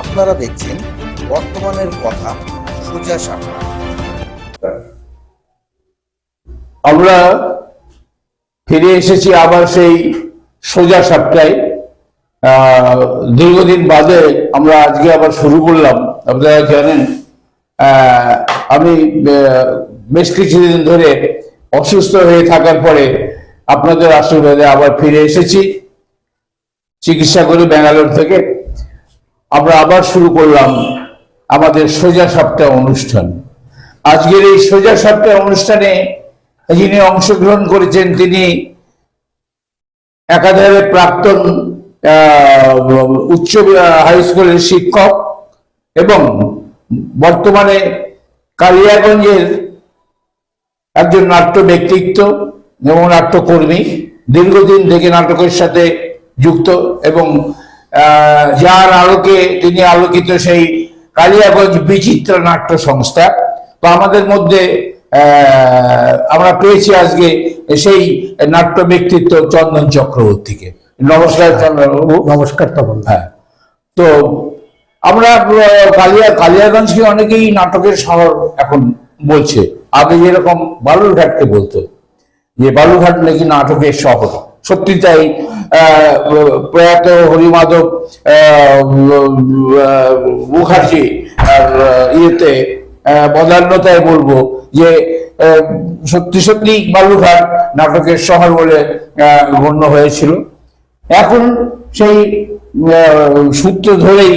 আপনারা দেখছেন বর্তমানের কথা সোজা সাপটা আমরা ফিরে এসেছি আবার সেই সোজা সাপটায়। দীর্ঘদিন বাদে আমরা আজকে আবার শুরু করলাম। আপনারা জানেন আমি বেশ কিছুদিন ধরে অসুস্থ হয়ে থাকার পরে আপনাদের আশীর্বাদে আবার ফিরে এসেছি। চিকিৎসা করে ব্যাঙ্গালোর থেকে। আমরা আবার শুরু করলাম আমাদের সোজা সাপটা অনুষ্ঠান। আজকের এই সোজা সাপটা অনুষ্ঠানে যিনি অংশগ্রহণ করেছেন তিনি একাধারে প্রাক্তন উচ্চ হাই স্কুলের শিক্ষক এবং বর্তমানে কালিয়াগঞ্জের একজন নাট্য ব্যক্তিত্ব এবং নাট্যকর্মী দীর্ঘদিন থেকে নাটকের সাথে যুক্ত এবং যার আলোকে তিনি আলোকিত সেই কালিয়াগঞ্জ বিচিত্র নাট্য সংস্থা। তো আমাদের মধ্যে আহ, আমরা পেয়েছি আজকে সেই নাট্য ব্যক্তিত্ব চন্দন চক্রবর্তীকে। নমস্কার চন্দ্রবাবু নমস্কার তপন হ্যাঁ। তো আমরা কালিয়া কালিয়াগঞ্জকে অনেকেই নাটকের শহর এখন বলছে। আগে যেরকম বালুরঘাটকে বলতো যে বালুরঘাট নাকি নাটকের শহর। সত্যি তাই প্রয়াত হরিমাধব মুখার্জি ইয়েতে আহ, বদান্যতায় বলব যে সত্যি সত্যি বালুরঘাট নাটকের শহর বলে গণ্য হয়েছিল। এখন সেই সূত্র ধরেই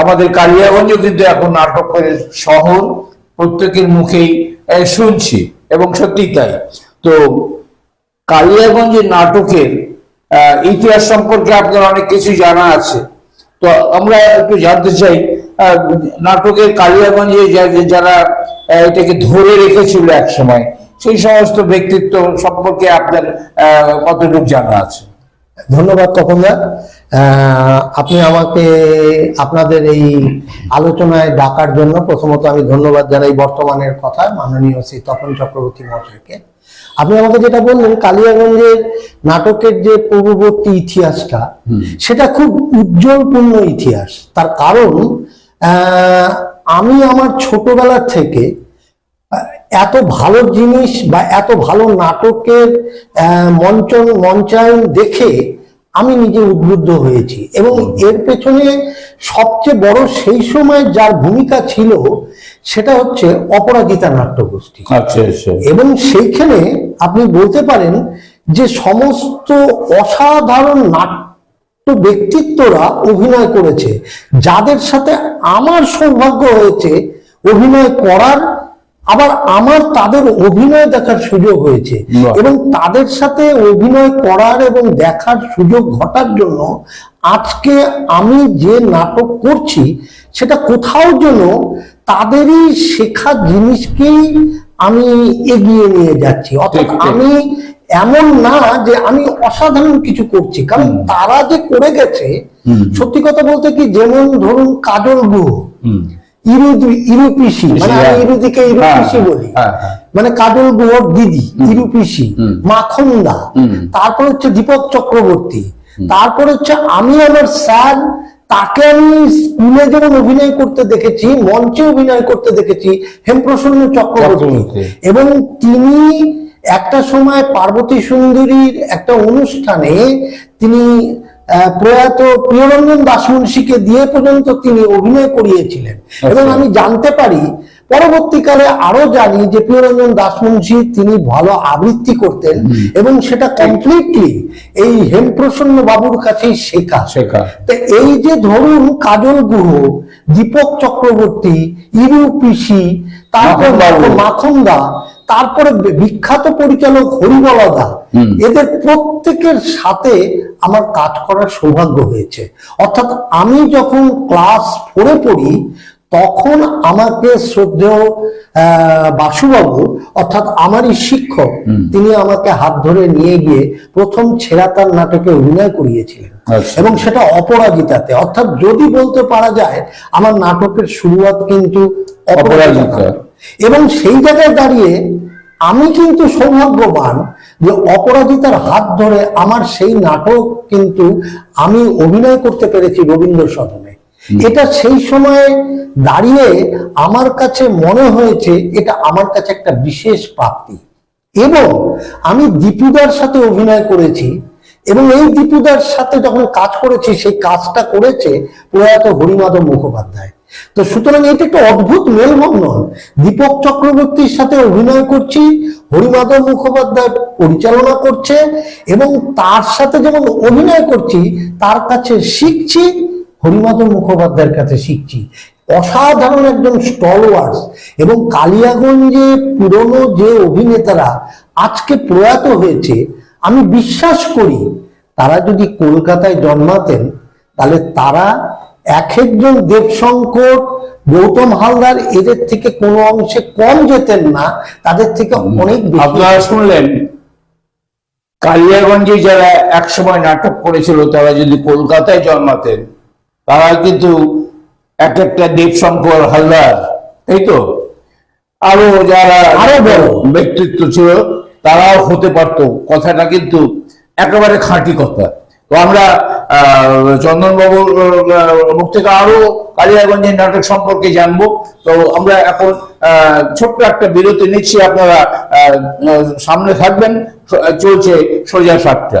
আমাদের কালিয়াগঞ্জ কিন্তু এখন নাটকের শহর প্রত্যেকের মুখেই শুনছি এবং সত্যি তাই। তো কালিয়াগঞ্জের নাটকের ইতিহাস সম্পর্কে আপনার অনেক কিছু জানা আছে। তো আমরা একটু জানতে চাই নাটকের কালিয়াগঞ্জে যারা এটাকে ধরে রেখেছিল এক সময় সেই সমস্ত ব্যক্তিত্ব সম্পর্কে আপনার কতটুকু জানা আছে? ধন্যবাদ তপনদা। আপনি আমাকে আপনাদের এই আলোচনায় ডাকার জন্য প্রথমত আমি ধন্যবাদ জানাই বর্তমানের কথা, মাননীয় শ্রী তপন চক্রবর্তী মহাশয়কে আপনি আমাকে যেটা বললেন কালিয়াগঞ্জের নাটকের যে পূর্ববর্তী ইতিহাসটা সেটা খুব উজ্জ্বলপূর্ণ ইতিহাস। তার কারণ আহ, আমি আমার ছোটবেলার থেকে এত ভালো জিনিস বা এত ভালো নাটকের আহ, মঞ্চন মঞ্চায়ন দেখে আমি নিজে উদ্বুদ্ধ হয়েছি। এবং এর পেছনে সবচেয়ে বড় সেই সময় যার ভূমিকা ছিল সেটা হচ্ছে অপরাজিতা নাট্যগোষ্ঠী। আচ্ছা আচ্ছা। এবং সেইখানে আপনি বলতে পারেন যে সমস্ত অসাধারণ নাট্য ব্যক্তিত্বরা অভিনয় করেছে। যাদের সাথে আমার সৌভাগ্য হয়েছে অভিনয় করার আবার আমার তাদের অভিনয় দেখার সুযোগ হয়েছে। এবং তাদের সাথে অভিনয় করার এবং দেখার সুযোগ ঘটার জন্য আজকে আমি যে নাটক করছি সেটা কোথাও যেন তাদেরই শেখা জিনিসকেই আমি এগিয়ে নিয়ে যাচ্ছি। অর্থাৎ। আমি এমন না যে আমি অসাধারণ কিছু করছি কারণ তারা যে করে গেছে সত্যি কথা বলতে কি যেমন ধরুন কাজল গুহ। ইরুপিসি মানে আমি হ্যাঁ। ইরুদিকে ইরুপিসি হ্যাঁ, বলি। হ্যাঁ। মানে কাজল গুহর দিদি ইরুপিসি মাখন্দা। তারপর হচ্ছে দীপক চক্রবর্তী। তারপর হচ্ছে আমি আমার স্যার তাকে আমি স্কুলে যেমন অভিনয় করতে দেখেছি মঞ্চে অভিনয় করতে দেখেছি হেমপ্রসন্ন চক্রবর্তী। এবং তিনি একটা সময় পার্বতী সুন্দরীর একটা অনুষ্ঠানে তিনি প্রয়াত প্রিয়রঞ্জন দাসমুন্সিকে দিয়ে পর্যন্ত তিনি অভিনয় করিয়েছিলেন। এবং আমি জানতে পারি পরবর্তীকালে আরও জানি যে প্রিয়রঞ্জন দাসমুন্সি তিনি ভালো আবৃত্তি করতেন এবং সেটা কমপ্লিটলি এই হেমপ্রসন্ন বাবুর কাছেই শেখা। শেখা। তো এই যে ধরুন কাজল গুহ দীপক চক্রবর্তী ইরু পিসি তারপর। মাখনদা তারপরে বিখ্যাত পরিচালক হরিবলদা হুম। এদের প্রত্যেকের সাথে আমার কাজ করার সৌভাগ্য হয়েছে অর্থাৎ আমি যখন ক্লাস ফোরে পড়ি তখন আমাকে শ্রদ্ধেয় বাসুবাবু অর্থাৎ আমারই শিক্ষক তিনি আমাকে হাত ধরে নিয়ে গিয়ে প্রথম ছেড়াতার নাটকে অভিনয় করিয়েছিলেন আচ্ছা। এবং সেটা অপরাজিতাতে অর্থাৎ যদি বলতে পারা যায় আমার নাটকের শুরুয়াত কিন্তু অপরাজিতা। এবং সেই জায়গায় দাঁড়িয়ে আমি কিন্তু সৌভাগ্যবান যে অপরাজিতার হাত ধরে আমার সেই নাটক কিন্তু আমি অভিনয় করতে পেরেছি রবীন্দ্র সদনে। এটা সেই সময় দাঁড়িয়ে আমার কাছে মনে হয়েছে এটা আমার কাছে একটা বিশেষ প্রাপ্তি। এবং আমি দীপুদার সাথে অভিনয় করেছি এবং এই দীপুদার সাথে যখন কাজ করেছি সেই কাজটা করেছে প্রয়াত হরিমাধব মুখোপাধ্যায়। তো সুতরাং এটা একটা অদ্ভুত মেলবন্ধন। দীপক চক্রবর্তীর সাথে অভিনয় করছি, হরিমাধব মুখোপাধ্যায় পরিচালনা করছে, এবং তার সাথে যেমন অভিনয় করছি, তার কাছে শিখছি, হরিমাধব মুখোপাধ্যায়ের কাছে শিখছি। অসাধারণ একজন স্টলওয়ার্স এবং কালিয়াগঞ্জে পুরনো যে অভিনেতারা আজকে প্রয়াত হয়েছে, আমি বিশ্বাস করি তারা যদি কলকাতায় জন্মাতেন, তাহলে তারা এক একজন দেবশঙ্কর গৌতম হালদার এদের থেকে কোনো অংশে কম যেতেন না তাদের থেকে অনেক আপনারা শুনলেন কালিয়াগঞ্জে যারা একসময় নাটক করেছিল তারা যদি কলকাতায় জন্মাতেন তারা কিন্তু এক একটা দেবশঙ্কর হালদার তাই তো? আরও যারা আরও বড়। ব্যক্তিত্ব ছিল তারাও হতে পারত। কথাটা কিন্তু একেবারে খাঁটি কথা। তো আমরা চন্দনবাবু মুখ থেকে আরও কালিয়াগঞ্জের নাটক সম্পর্কে জানব। তো আমরা এখন ছোট্ট একটা বিরতি নিচ্ছি, আপনারা সামনে থাকবেন চলছে সোজা সাতটা।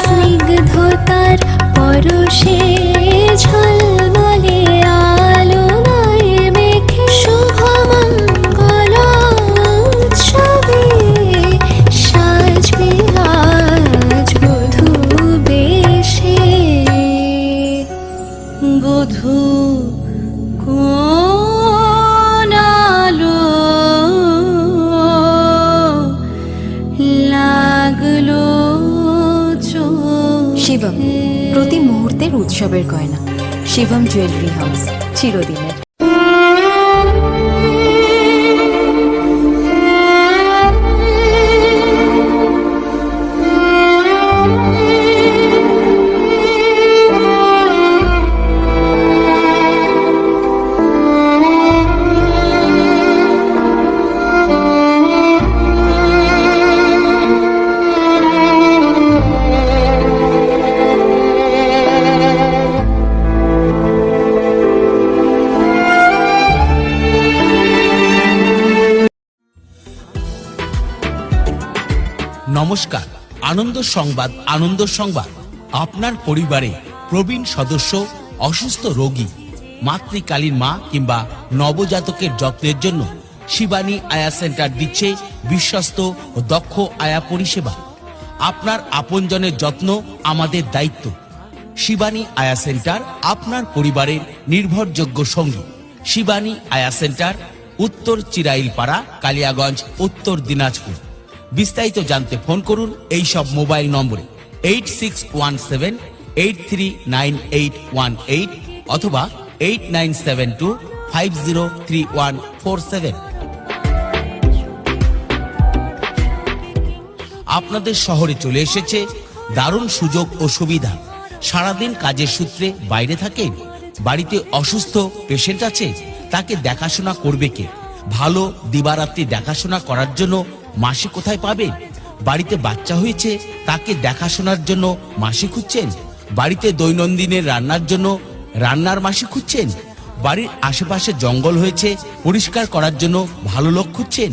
স্নিগ্ধতার পরশে ঝলমলে জুয়েলারি হাউস চিরদিনের নমস্কার, আনন্দ সংবাদ আনন্দ সংবাদ। আপনার পরিবারে প্রবীণ সদস্য, অসুস্থ রোগী, মাতৃকালীন মা কিংবা নবজাতকের যত্নের জন্য শিবানী আয়া সেন্টার দিচ্ছে বিশ্বস্ত ও দক্ষ আয়া পরিষেবা। আপনার আপনজনের যত্ন আমাদের দায়িত্ব। শিবানী আয়া সেন্টার আপনার পরিবারের নির্ভরযোগ্য সঙ্গী। শিবানী আয়া সেন্টার, উত্তর চিরাইলপাড়া, কালিয়াগঞ্জ, উত্তর দিনাজপুর। বিস্তারিত জানতে ফোন করুন এই সব মোবাইল নম্বরে eight six one seven eight three nine eight one eight অথবা eight nine seven two five zero three one four seven আপনাদের শহরে চলে এসেছে দারুণ সুযোগ ও সুবিধা। সারাদিন কাজের সূত্রে বাইরে থাকেন, বাড়িতে অসুস্থ পেশেন্ট আছে, তাকে দেখাশোনা করবে কে? ভালো দিবারাত্রি দেখাশোনা করার জন্য মাসে কোথায় পাবেন বাড়িতে বাচ্চা হয়েছে, তাকে দেখাশোনার জন্য মাসি খুঁজছেন। বাড়িতে দৈনন্দিনের রান্নার জন্য রান্নার মাসি খুঁজছেন। বাড়ির আশেপাশে জঙ্গল হয়েছে, পরিষ্কার করার জন্য ভালো লোক খুঁজছেন।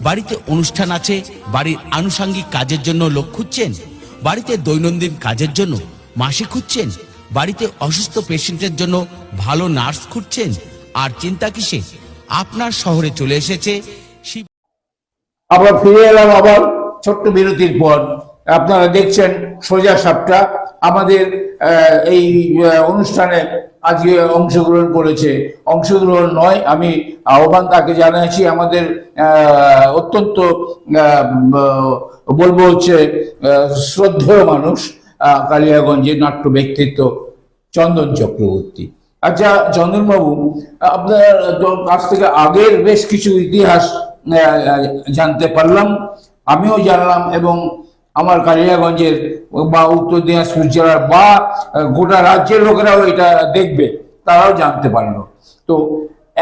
বাড়িতে অনুষ্ঠান আছে, বাড়ির আনুষাঙ্গিক কাজের জন্য লোক খুঁজছেন। বাড়িতে দৈনন্দিন কাজের জন্য মাসি খুঁজছেন। বাড়িতে অসুস্থ পেশেন্টের জন্য ভালো নার্স খুঁজছেন। আর চিন্তা কিসে আপনার শহরে চলে এসেছে আমরা ফিরে এলাম আবার ছোট্ট বিরতির পর। আপনারা দেখছেন সোজা সাপটা। আমাদের এই অনুষ্ঠানে আজকে অংশগ্রহণ করেছে। অংশগ্রহণ নয়, আমি আহ্বান তাকে জানাচ্ছি। আমাদের অত্যন্ত বলব হচ্ছে শ্রদ্ধেয় মানুষ কালিয়াগঞ্জের নাট্য ব্যক্তিত্ব চন্দন চক্রবর্তী। আচ্ছা চন্দনবাবু, আপনার কাছ থেকে আগের বেশ কিছু ইতিহাস জানতে পারলাম। আমিও জানলাম এবং আমার কালিয়াগঞ্জের বা উত্তর দিনাজপুর জেলার বা গোটা রাজ্যের লোকেরাও এটা দেখবে, তারাও জানতে পারল। তো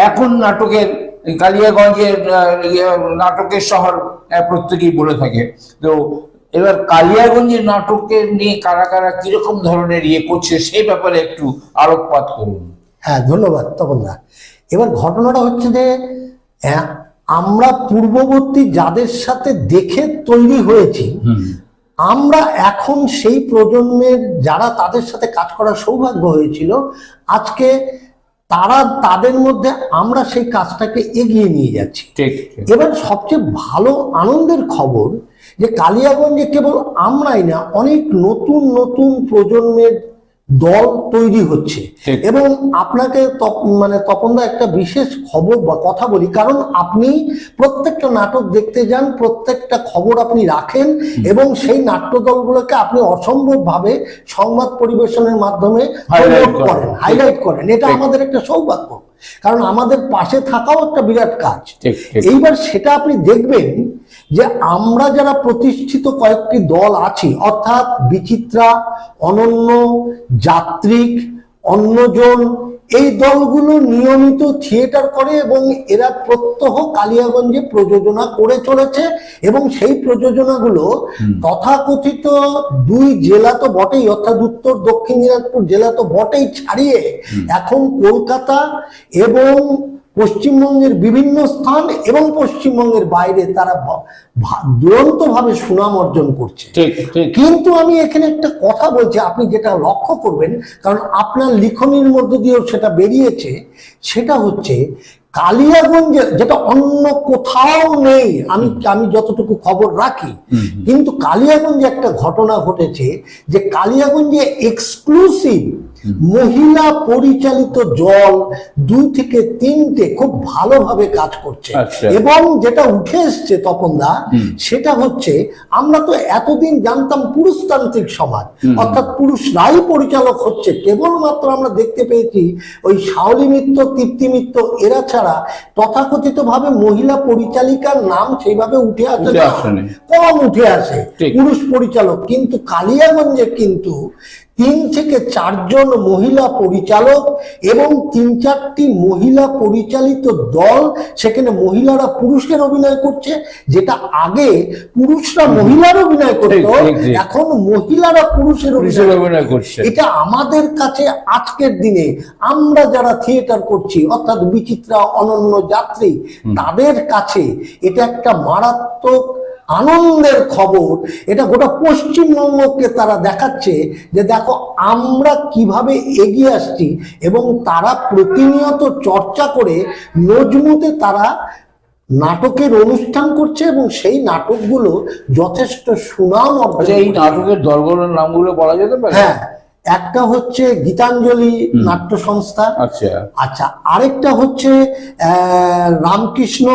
এখন নাটকের, কালিয়াগঞ্জের নাটকের শহর প্রত্যেকেই বলে থাকে। তো এবার কালিয়াগঞ্জের নাটকের নিয়ে কারা কারা কীরকম ধরনের ইয়ে করছে, সেই ব্যাপারে একটু আলোকপাত করুন। হ্যাঁ ধন্যবাদ তপনদা। এবার ঘটনাটা হচ্ছে যে আমরা পূর্ববর্তী যাদের সাথে দেখে তৈরি হয়েছি আমরা এখন সেই প্রজন্মের যারা তাদের সাথে কাজ করার সৌভাগ্য হয়েছিল আজকে তারা তাদের মধ্যে আমরা সেই কাজটাকে এগিয়ে নিয়ে যাচ্ছি। এবার সবচেয়ে ভালো আনন্দের খবর যে কালিয়াগঞ্জে কেবল আমরাই না অনেক নতুন নতুন প্রজন্মের দল তৈরি হচ্ছে। এবং আপনাকে মানে তপনদা একটা বিশেষ খবর বা কথা বলি কারণ আপনি প্রত্যেকটা নাটক দেখতে যান প্রত্যেকটা খবর আপনি রাখেন এবং সেই নাট্য দলগুলোকে আপনি অসম্ভব ভাবে সংবাদ পরিবেশনের মাধ্যমে। করেন। হাইলাইট করেন। এটা আমাদের একটা সৌভাগ্য। কারণ আমাদের পাশে থাকাও একটা বিরাট কাজ। এইবার সেটা আপনি দেখবেন যে আমরা যারা প্রতিষ্ঠিত কয়েকটি দল আছি অর্থাৎ বিচিত্রা অনন্য যাত্রিক অন্যজন এই দলগুলো নিয়মিত থিয়েটার করে এবং এরা প্রত্যহ কালিয়াগঞ্জে প্রযোজনা করে চলেছে এবং সেই প্রযোজনাগুলো তথাকথিত দুই জেলা তো বটেই অর্থাৎ উত্তর দক্ষিণ দিনাজপুর জেলা তো বটেই ছাড়িয়ে এখন কলকাতা এবং পশ্চিমবঙ্গের বিভিন্ন স্থান এবং পশ্চিমবঙ্গের বাইরে তারা দুরন্তভাবে সুনাম অর্জন করছে। কিন্তু আমি এখানে একটা কথা বলছি আপনি যেটা লক্ষ্য করবেন কারণ আপনার লিখনির মধ্য দিয়েও সেটা বেরিয়েছে সেটা হচ্ছে কালিয়াগঞ্জে যেটা অন্য কোথাও নেই আমি আমি যতটুকু খবর রাখি কিন্তু কালিয়াগঞ্জে একটা ঘটনা ঘটেছে যে কালিয়াগঞ্জে এক্সক্লুসিভ মহিলা পরিচালিত জল দুই থেকে তিনটে খুব ভালোভাবে কাজ করছে। আচ্ছা। এবং যেটা উঠে এসছে তপনদা সেটা হচ্ছে আমরা তো এতদিন জানতাম পুরুষতান্ত্রিক সমাজ অর্থাৎ পুরুষরাই পরিচালক হচ্ছে। কেবলমাত্র আমরা দেখতে পেয়েছি ওই শাওলি মিত্র তৃপ্তি মিত্র এরা ছাড়া তথাকথিত ভাবে মহিলা পরিচালিকার নাম সেইভাবে উঠে আসে। কম উঠে আসে পুরুষ পরিচালক। কিন্তু কালিয়াগঞ্জে কিন্তু তিন থেকে চারজন মহিলা পরিচালক এবং তিন চারটি মহিলা পরিচালিত দল সেখানে মহিলারা পুরুষের অভিনয় করছে যেটা আগে পুরুষরা মহিলার অভিনয় করতো। এখন মহিলারা পুরুষের অভিনয় করছে। এটা আমাদের কাছে আজকের দিনে আমরা যারা থিয়েটার করছি অর্থাৎ বিচিত্রা অনন্য যাত্রী তাদের কাছে এটা একটা মারাত্মক আনন্দের খবর এটা গোটা পশ্চিমবঙ্গকে তারা দেখাচ্ছে যে দেখো আমরা কীভাবে এগিয়ে আসছি এবং তারা প্রতিনিয়ত চর্চা করে নজমুতে তারা নাটকের অনুষ্ঠান করছে এবং সেই নাটকগুলো যথেষ্ট সুনাম আচ্ছা এই। নাটকের দলগুলোর নামগুলো বলা যেতে পারে হ্যাঁ একটা হচ্ছে গীতাঞ্জলি নাট্য সংস্থা আচ্ছা। আচ্ছা আরেকটা হচ্ছে রামকৃষ্ণ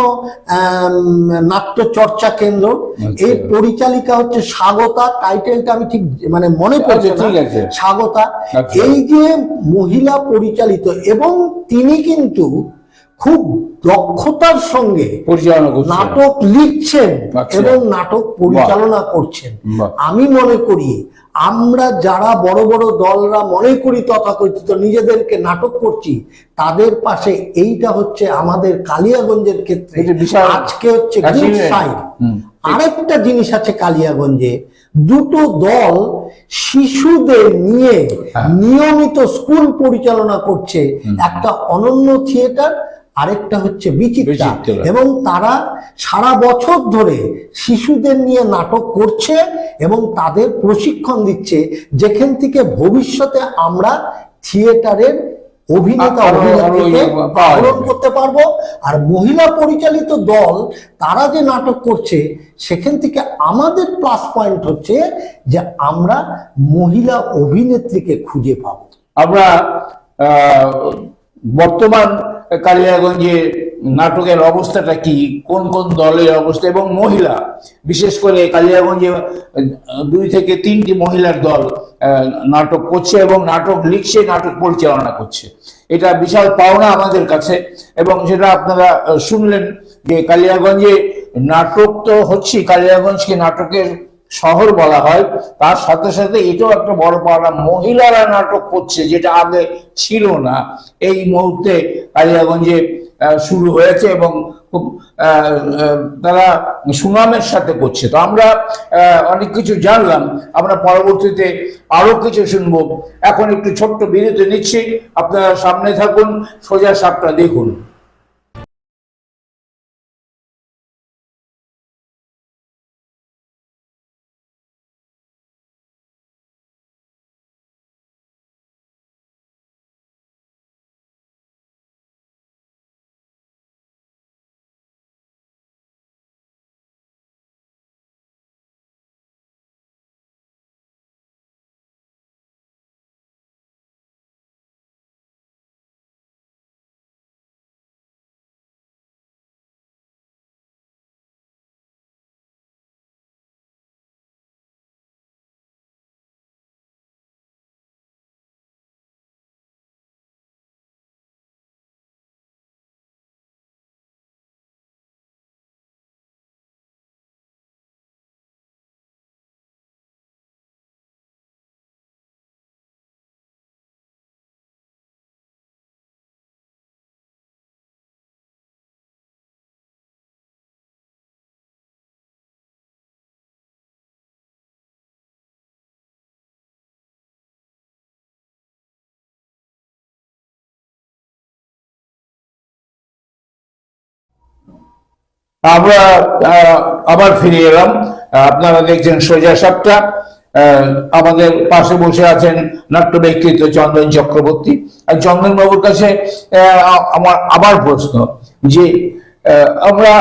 নাট্য চর্চা কেন্দ্র। এর এই পরিচালিকা হচ্ছে স্বাগতা টাইটেলটা আমি ঠিক মানে মনে পড়ছে আচ্ছা, ঠিক আছে। স্বাগতা। আচ্ছা। এই যে মহিলা পরিচালিত এবং তিনি কিন্তু খুব দক্ষতার সঙ্গে নাটক লিখছেন। এবং নাটক পরিচালনা করছেন। আমি মনে করি আমরা যারা বড় বড় দলরা মনে করি তথাকথিত নিজেদেরকে নাটক করছি তাদের পাশে এইটা হচ্ছে আমাদের কালিয়াগঞ্জের ক্ষেত্রে আজকে হচ্ছে। আরেকটা জিনিস আছে কালিয়াগঞ্জে দুটো দল শিশুদের নিয়ে হ্যাঁ। নিয়মিত স্কুল পরিচালনা করছে। একটা অনন্য থিয়েটার আরেকটা হচ্ছে বিচিত্রা। এবং তারা সারা বছর ধরে শিশুদের নিয়ে নাটক করছে এবং তাদের প্রশিক্ষণ দিচ্ছে যেখান থেকে ভবিষ্যতে আমরা থিয়েটারের অভিনেতা অভিনেত্রীকে ইয়ে যাবে। করতে পারব আর মহিলা পরিচালিত দল তারা যে নাটক করছে সেখান থেকে আমাদের প্লাস পয়েন্ট হচ্ছে যে আমরা মহিলা অভিনেত্রীকে খুঁজে পাবো আমরা আহ, বর্তমান কালিয়াগঞ্জে নাটকের অবস্থাটা কি? কোন কোন দলের অবস্থা? এবং মহিলা, বিশেষ করে কালিয়াগঞ্জে দুই থেকে তিনটি মহিলার দল নাটক করছে এবং নাটক লিখছে, নাটক পরিচালনা করছে। এটা বিশাল পাওনা আমাদের কাছে এবং সেটা আপনারা শুনলেন যে কালিয়াগঞ্জে নাটক তো হচ্ছে কালিয়াগঞ্জকে নাটকের শহর বলা হয়। তার সাথে সাথে এটাও একটা বড় পাওনা। মহিলারা নাটক করছে, যেটা আগে ছিল না। এই মুহূর্তে কালিয়াগঞ্জে শুরু হয়েছে এবং খুব তারা সুনামের সাথে করছে। তো আমরা অনেক কিছু জানলাম। আমরা পরবর্তীতে আরও কিছু শুনব। এখন একটু ছোট্ট বিরতি নিচ্ছি। আপনারা সামনে থাকুন, সোজা সাপটা দেখুন। আমরা আবার ফিরে এলাম। আপনারা দেখছেন সোজা সাপটা। আমাদের পাশে বসে আছেন নাট্য ব্যক্তিত্ব চন্দন চক্রবর্তী। আর চন্দন বাবুর কাছে আমার আবার প্রশ্ন যে আমরা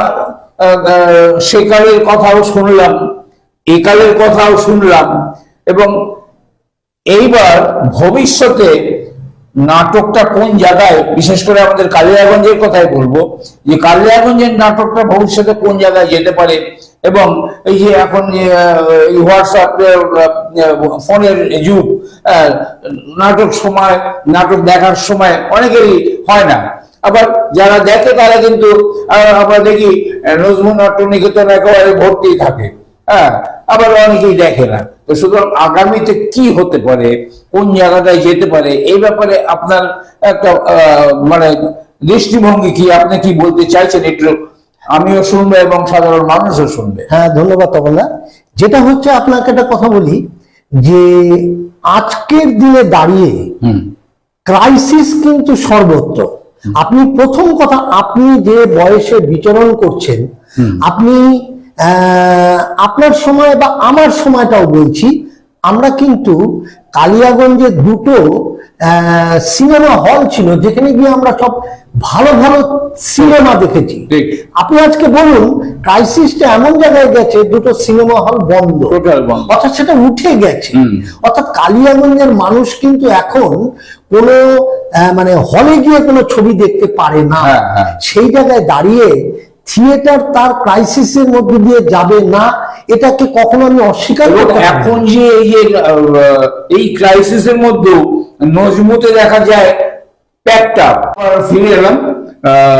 সেকালের কথাও শুনলাম একালের কথাও শুনলাম এবং এইবার ভবিষ্যতে নাটকটা কোন জায়গায়, বিশেষ করে আমাদের কালিয়াগঞ্জের কথাই বলব, যে কালিয়াগঞ্জের নাটকটা ভবিষ্যতে কোন জায়গায় যেতে পারে এবং এই যে এখন হোয়াটসঅ্যাপ ফোনের যুগ নাটক সময়, নাটক দেখার সময় অনেকেরই হয় না। আবার যারা দেখে তারা কিন্তু আমরা দেখি নজরুল নাট্য নিকেতন একেবারে ভর্তি থাকে হ্যাঁ আবার অনেকেই দেখে না। তো সুতরাং আগামীতে কি হতে পারে কোন জায়গাটায় যেতে পারে এই ব্যাপারে আপনার একটা মানে দৃষ্টিভঙ্গি কি? আপনি কি বলতে চাইছেন একটু? আমিও শুনব এবং সাধারণ মানুষও শুনবে। হ্যাঁ ধন্যবাদ তপনদা। যেটা হচ্ছে আপনাকে একটা কথা বলি যে আজকের দিনে দাঁড়িয়ে ক্রাইসিস কিন্তু সর্বত্র। আপনি প্রথম কথা আপনি যে বয়সে বিচরণ করছেন আপনি আপনার সময় বা আমার সময়টাও বলছি। আমরা কিন্তু কালিয়াগঞ্জে দুটো সিনেমা হল ছিল যেখানে গিয়ে আমরা সব ভালো ভালো সিনেমা দেখেছি। আপনি আজকে বলুন ক্রাইসিসটা এমন জায়গায় গেছে দুটো সিনেমা হল বন্ধ। অর্থাৎ সেটা উঠে গেছে। অর্থাৎ কালিয়াগঞ্জের মানুষ কিন্তু এখন কোনো মানে হলে গিয়ে কোনো ছবি দেখতে পারে না। হ্যাঁ, হ্যাঁ। সেই জায়গায় দাঁড়িয়ে থিয়েটার তার ক্রাইসিসের মধ্যে দিয়ে যাবে না এটাকে কখনো আমি অস্বীকার। এখন যে এই যে এই ক্রাইসিসের মধ্যেও নজমুতে দেখা যায় প্যাকটা ফিরে এলাম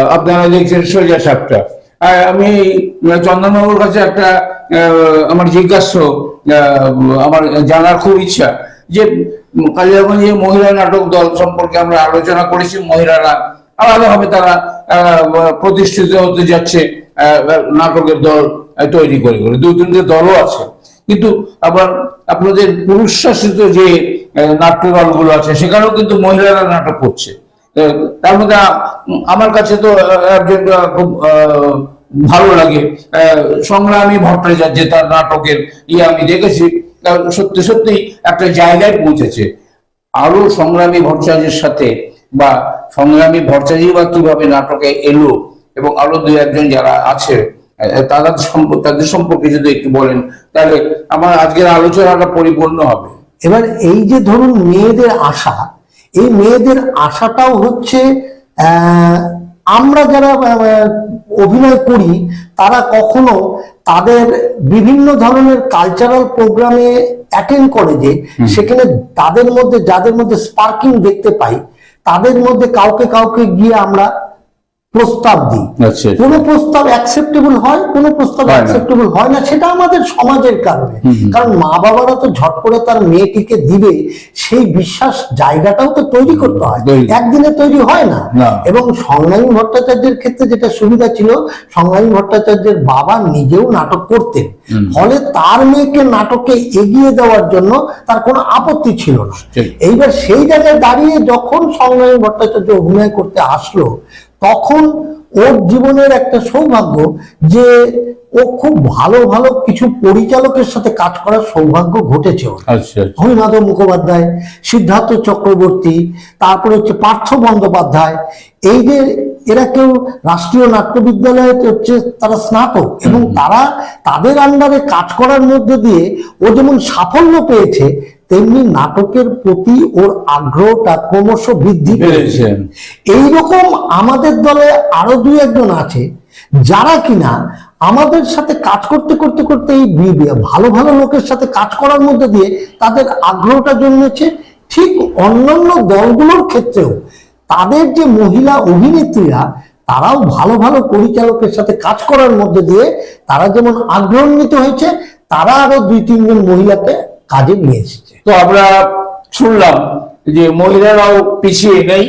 আপনারা দেখছেন সোজা সাপটা আর আমি চন্দনবাবুর কাছে একটা আহ, আমার জিজ্ঞাস্য আমার জানার খুব ইচ্ছা যে কালিয়াগঞ্জে মহিলা নাটক দল সম্পর্কে আমরা আলোচনা করেছি মহিলারা আলাদাভাবে তারা আহ, প্রতিষ্ঠিত হতে যাচ্ছে নাটকের দল তৈরি করে করে। দুই তিনটে দলও আছে। কিন্তু আবার আপনাদের পুরুষ শাসিত যে নাট্য দলগুলো আছে সেখানেও কিন্তু মহিলারা নাটক করছে। তার মধ্যে আমার কাছে তো একজন খুব ভালো লাগে। সংগ্রামী ভট্টাচার্য তার নাটকের ইয়ে আমি দেখেছি সত্যি সত্যি একটা জায়গায় পৌঁছেছে। আরও সংগ্রামী ভট্টাচার্যের সাথে বা সংগ্রামী ভট্টাচার্য বা কীভাবে নাটকে এলো এবং আরও দুই একজন যারা আছে তারা তাদের সম্পর্কে যদি একটু বলেন তাহলে আমার আজকের আলোচনাটা পরিপূর্ণ হবে। এবার এই যে ধরুন মেয়েদের আশা এই মেয়েদের আশাটাও হচ্ছে আহ, আমরা যারা অভিনয় করি তারা কখনো তাদের বিভিন্ন ধরনের কালচারাল প্রোগ্রামে অ্যাটেন্ড করে যে সেখানে তাদের মধ্যে যাদের মধ্যে স্পার্কিং দেখতে পাই তাদের মধ্যে কাউকে কাউকে গিয়ে আমরা প্রস্তাব দিই। আচ্ছা। কোন প্রস্তাব অ্যাকসেপ্টেবল হয় কোন প্রস্তাব অ্যাকসেপ্টেবল হয় না সেটা আমাদের সমাজের কারণে। কারণ মা বাবারা তো ঝট করে তার মেয়েটিকে দিবে সেই বিশ্বাস জায়গাটাও তো তৈরি করতে হয়। একদিনে তৈরি হয় না। এবং সংগ্রামী ভট্টাচার্যের ক্ষেত্রে যেটা সুবিধা ছিল সংগ্রামী ভট্টাচার্যের বাবা নিজেও নাটক করতেন। ফলে তার মেয়েকে নাটকে এগিয়ে দেওয়ার জন্য তার কোনো আপত্তি ছিল না। এইবার সেই জায়গায় দাঁড়িয়ে যখন সংগ্রামী ভট্টাচার্য অভিনয় করতে আসলো তখন ওর জীবনের একটা সৌভাগ্য যে ও খুব ভালো ভালো কিছু পরিচালকের সাথে কাজ করার সৌভাগ্য ঘটেছে ওর আচ্ছা আচ্ছা। হরিমাধব মুখোপাধ্যায় সিদ্ধার্থ চক্রবর্তী তারপরে হচ্ছে পার্থ বন্দ্যোপাধ্যায় এই যে এরা কেউ রাষ্ট্রীয় নাট্য বিদ্যালয়ে হচ্ছে তারা স্নাতক এবং তারা তাদের আন্ডারে কাজ করার মধ্যে দিয়ে ও যেমন সাফল্য পেয়েছে তেমনি নাটকের প্রতি ওর আগ্রহটা ক্রমশ বৃদ্ধি পেয়েছে। এইরকম আমাদের দলে আরও দুই একজন আছে যারা কিনা আমাদের সাথে কাজ করতে করতে করতে এই ভালো ভালো লোকের সাথে কাজ করার মধ্যে দিয়ে তাদের আগ্রহটা জন্মেছে। ঠিক অন্যান্য দলগুলোর ক্ষেত্রেও তাদের যে মহিলা অভিনেত্রীরা তারাও ভালো ভালো পরিচালকের সাথে কাজ করার মধ্যে দিয়ে তারা যেমন আগ্রহান্বিত হয়েছে তারা আরও দুই তিনজন মহিলাকে কাজে নিয়ে এসেছে। তো আমরা শুনলাম যে মহিলারাও পিছিয়ে নেই।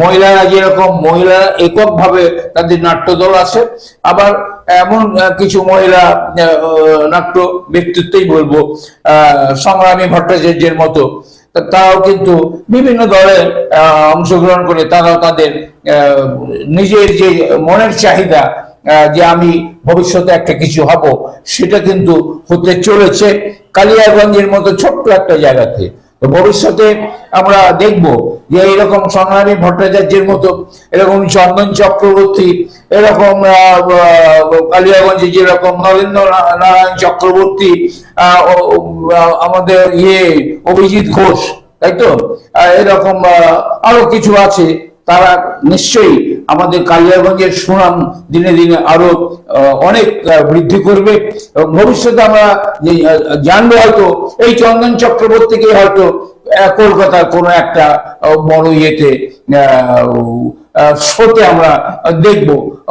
মহিলারা যেরকম মহিলারা এককভাবে তাদের নাট্যদল আছে, আবার এমন কিছু মহিলা নাট্য ব্যক্তিত্বই বলব সংগ্রামী ভট্টাচার্যের মতো। তারাও কিন্তু বিভিন্ন দলে অংশগ্রহণ করে তারাও তাদের নিজের যে মনের চাহিদা যে আমি ভবিষ্যতে একটা কিছু হব, সেটা কিন্তু হতে চলেছে কালিয়াগঞ্জের মতো ছোট্ট একটা জায়গাতে। তো ভবিষ্যতে আমরা দেখব যে এরকম সংগ্রামী ভট্টাচার্যের মতো, এরকম চন্দন চক্রবর্তী, এরকম কালিয়াগঞ্জে যেরকম নরেন্দ্র নারায়ণ চক্রবর্তী আমাদের ইয়ে অভিজিৎ ঘোষ, তাই তো? এরকম আরও কিছু আছে, তারা নিশ্চয়ই আমাদের কালিয়াগঞ্জের সুনাম দিনে দিনে আরও অনেক বৃদ্ধি করবে এবং ভবিষ্যতে আমরা জানব হয়তো এই চন্দন চক্রবর্তীকে হয়তো কলকাতার কোনো একটা বড় ইয়েতে শোতে আমরা দেখব।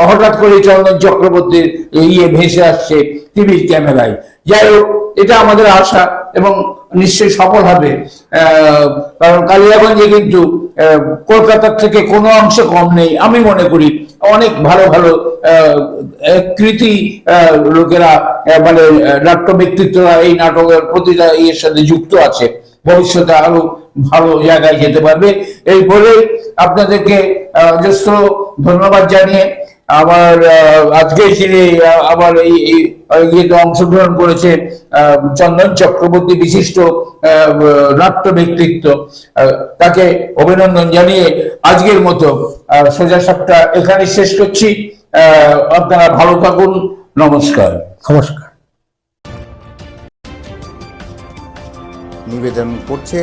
হঠাৎ করে চন্দন চক্রবর্তীর ইয়ে ভেসে আসছে টিভির ক্যামেরায়। যাই হোক এটা আমাদের আশা এবং নিশ্চয়ই সফল হবে। কারণ কালিয়াগঞ্জে কিন্তু কলকাতার থেকে কোনো অংশ কম নেই, আমি মনে করি। অনেক ভালো ভালো কৃতি লোকেরা মানে নাট্য ব্যক্তিত্বরা এই নাটকের প্রতিটা ইয়ের সাথে যুক্ত আছে। ভবিষ্যতে আরও ভালো জায়গায় যেতে পারবে। এই বলে আপনাদেরকে অজস্র ধন্যবাদ জানিয়ে আমার আজকে যিনি আমার এই এই ইয়েতে অংশগ্রহণ করেছে আহ, চন্দন চক্রবর্তী বিশিষ্ট আহ, নাট্য ব্যক্তিত্ব আহ, তাকে অভিনন্দন জানিয়ে আজকের মতো আহ, সোজা সাপটা এখানে শেষ করছি। আহ, আপনারা ভালো থাকুন। নমস্কার। নমস্কার। নিবেদন করছে